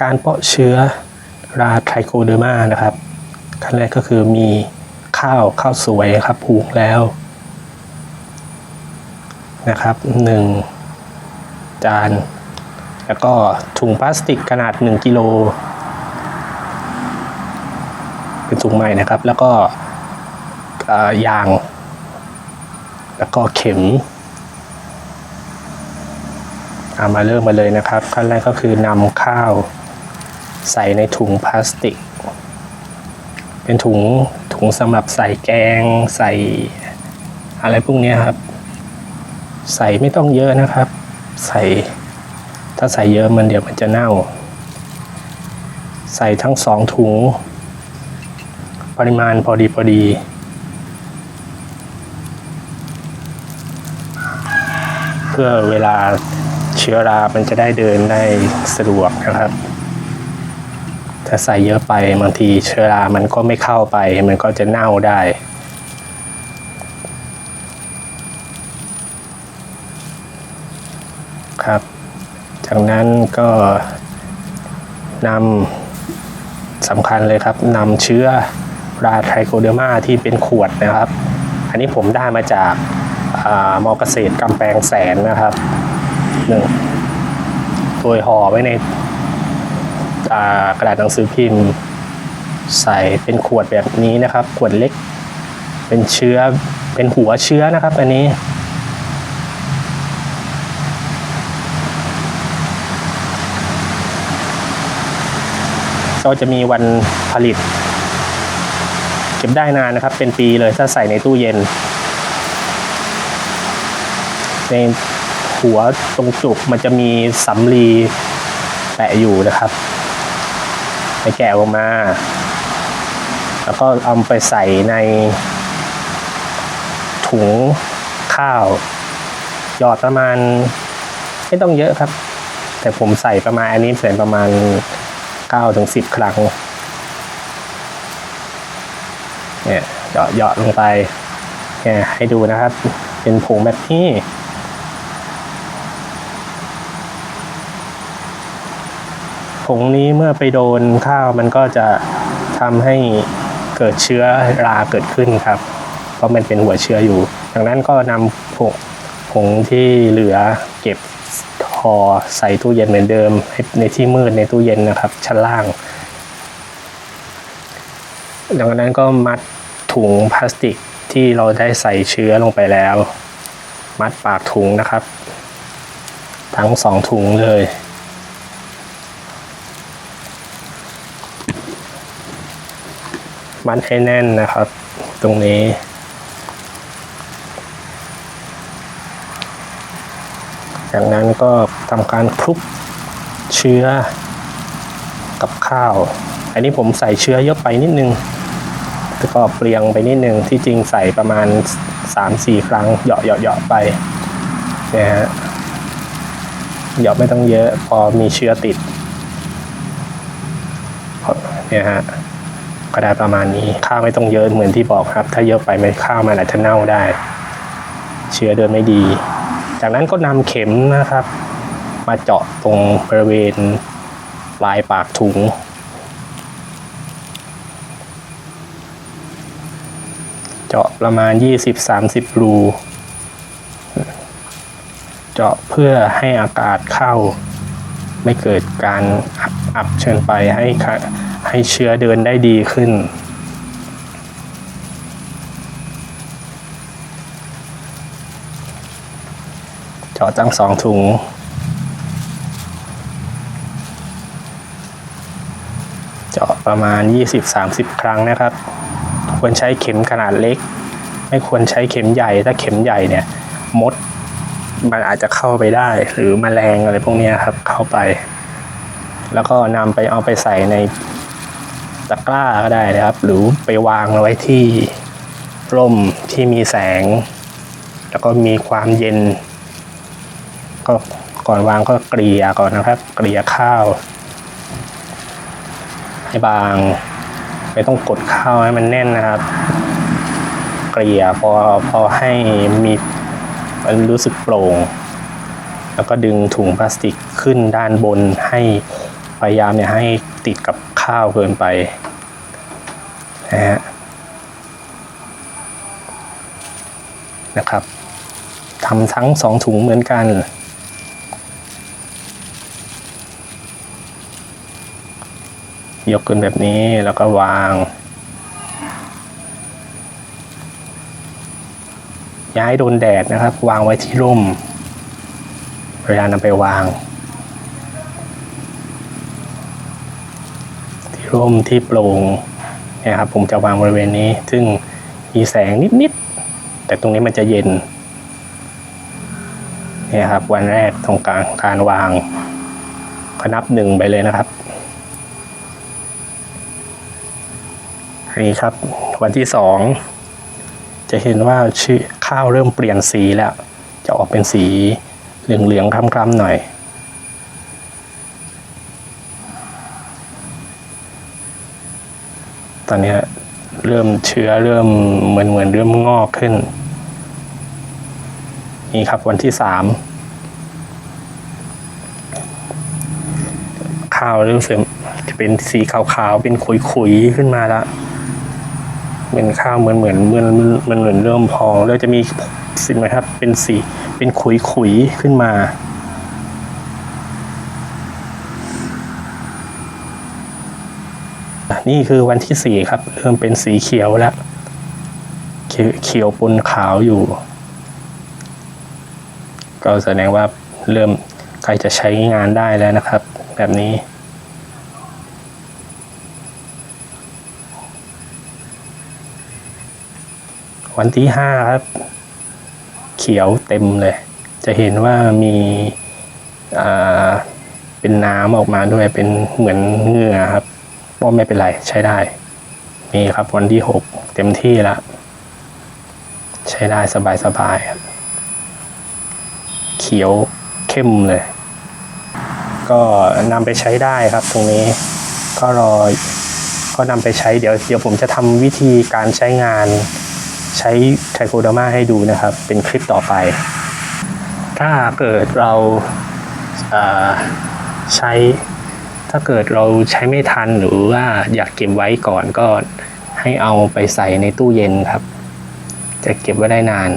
การเพาะเชื้อราไทโคเดอร์มานะครับขั้นแรกก็คือมีข้าวข้าวสวยครับผูกแล้วนะครับหนึ่งจาน แล้วก็ถุงพลาสติกขนาด 1 กิโล เป็นถุงใหม่นะครับ แล้วก็ยาง แล้วก็เข็มเอามาเริ่มมาเลยนะครับ ขั้นแรกก็คือนำข้าว ใส่ในถุงพลาสติก เป็นถุงถุงสำหรับใส่แกง ใส่อะไรพวกนี้ครับ ใส่ไม่ต้องเยอะนะครับ ใส่ถ้าใส่เยอะมันเดี๋ยวมันจะเน่า ใส่ทั้งสองถุง ปริมาณพอดีพอดีเพื่อเวลาเชื้อรา มันจะได้เดินได้สะดวกนะครับ ถ้าใส่เยอะไปบางทีเชื้อรา มันก็ไม่เข้าไป มันก็จะเน่าได้ ครับ จากนั้นก็นำสำคัญเลยครับนำเชื้อราไทโคเดอร์มาที่เป็นขวดนะครับ อันนี้ผมได้มาจากอามอเกษตรกำแพงแสนนะครับหนึ่งโดยห่อไว้ใน กระดาษหนังสือพิมพ์ ใส่เป็นขวดแบบนี้นะครับ ขวดเล็ก เป็นเชื้อเป็นหัวเชื้อนะครับ อันนี้ ก็จะมีวันผลิต เก็บได้นานนะครับ เป็นปีเลยถ้าใส่ในตู้เย็น ในหัวตรงจุกมันจะมีสำลีแปะอยู่นะครับ ไปแกะออกมา แล้วก็เอาไปใส่ในถุงข้าว หยอดประมาณ ไม่ต้องเยอะครับ แต่ผมใส่ประมาณอันนี้ใส่ประมาณ9ถึง10 ครั้ง เนี่ยหยาะเหยาะลงไปเนี่ยให้ดูนะครับ เป็นผงแบบนี้ ผงนี้เมื่อไปโดนข้าวมันก็จะทำให้เกิดเชื้อราเกิดขึ้นครับ เพราะมันเป็นหัวเชื้ออยู่ ดังนั้นก็นำผงผงที่เหลือเก็บห่อใส่ตู้เย็นเหมือนเดิมให้ในที่มืดในตู้เย็นนะครับ ชั้นล่าง ดังนั้นก็มัดถุงพลาสติกที่เราได้ใส่เชื้อลงไปแล้ว มัดปากถุงนะครับ ทั้งสองถุงเลย มัดให้แน่นนะครับ ตรงนี้ จากนั้นก็ทำการคลุกเชื้อกับข้าว อันนี้ผมใส่เชื้อเยอะไปนิดนึงแล้วก็เปรียงไปนิดนึง ที่จริงใส่ประมาณ 3-4 ครั้งเหยาะเหยาะเหยาะไปเนี่ยฮะเหยาะไม่ต้องเยอะพอมีเชื้อติดเนี่ยฮะ ก็ได้ประมาณนี้ข้าวไม่ต้องเยอะเหมือนที่บอกครับ ถ้าเยอะไปมันข้าวมันอาจจะเน่าได้ เชื้อเดินไม่ดี จากนั้นก็นำเข็มนะครับ มาเจาะตรงบริเวณปลายปากถุงเจาะประมาณ 20-30 รู เจาะเพื่อให้อากาศเข้า ไม่เกิดการอับอับเชิญไปให้ค ให้เชื้อเดินได้ดีขึ้น เจาะตั้งสองถุงเจาะประมาณ 20-30 ครั้งนะครับ ควรใช้เข็มขนาดเล็ก ไม่ควรใช้เข็มใหญ่ ถ้าเข็มใหญ่เนี่ย มด มันอาจจะเข้าไปได้ หรือมแมลงอะไรพวกนี้ครับเข้าไป แล้วก็นำไปเอาไปใส่ใน ตะกร้าก็ได้นะครับ หรือไปวางไว้ที่ร่มที่มีแสง แล้วก็มีความเย็น ก็ก่อนวางก็เกลี่ยก่อนนะครับ เกลี่ยข้าว ให้บาง ไม่ต้องกดข้าวให้มันแน่นนะครับ เกลี่ยพอพอให้มีมันรู้สึกโปร่ง แล้วก็ดึงถุงพลาสติกขึ้นด้านบนให้พยายามเนี่ยให้ติดกับ ข้าวเกินไปนะฮะนะครับทำทั้งสองถุงเหมือนกันยกขึ้นแบบนี้แล้วก็วาง ย้ายโดนแดดนะครับ วางไว้ที่ร่มเวลานำไปวาง ร่มที่โปร่งนี่ยครับผมจะวางบริเวณนี้ ซึ่งมีแสงนิดๆ แต่ตรงนี้มันจะเย็นนี่ครับวันแรกตรงกลางการวางก็นับหนึ่งไปเลยนะครับนี่ครับ วันที่สองจะเห็นว่าชื่อข้าวเริ่มเปลี่ยนสีแล้ว จะออกเป็นสีเหลืองๆคล้ำๆหน่อย ตอนนี้เริ่มเชื้อเริ่มเหมือนเหมือนเริ่มงอกขึ้น นี่ครับวันที่สามข้าวเริ่มเสริมจะเป็นสีขาวๆเป็นขุยๆขึ้นมาแล้วเป็นข้าวเหมือนเหมือนเหมือนมันเหมือนเริ่มพองแล้วจะมีสิไหมครับ เป็นสีเป็นขุยๆขึ้นมา นี่คือวันที่สี่ครับ เริ่มเป็นสีเขียวแล้ว เขียวปนขาวอยู่ ก็แสดงว่าเริ่มใครจะใช้งานได้แล้วนะครับ แบบนี้วันที่ห้าครับ เขียวเต็มเลย จะเห็นว่ามีอ่าเป็นน้ำออกมาด้วยเป็นเหมือนเหงื่อครับ ว่าไม่เป็นไรใช้ได้มีครับวันที่หกเต็มที่แล้วใช้ได้สบายๆครับเขียวเข้มเลย ก็นำไปใช้ได้ครับตรงนี้ก็รอก็นำไปใช้เดี๋ยวเดี๋ยวผมจะทำวิธีการใช้งานใช้ไทโคดามาให้ดูนะครับ เป็นคลิปต่อไป ถ้าเกิดเราใช้ ถ้าเกิดเราใช้ไม่ทันหรือว่าอยากเก็บไว้ก่อนก็ให้เอาไปใส่ในตู้เย็นครับ จะเก็บไว้ได้นาน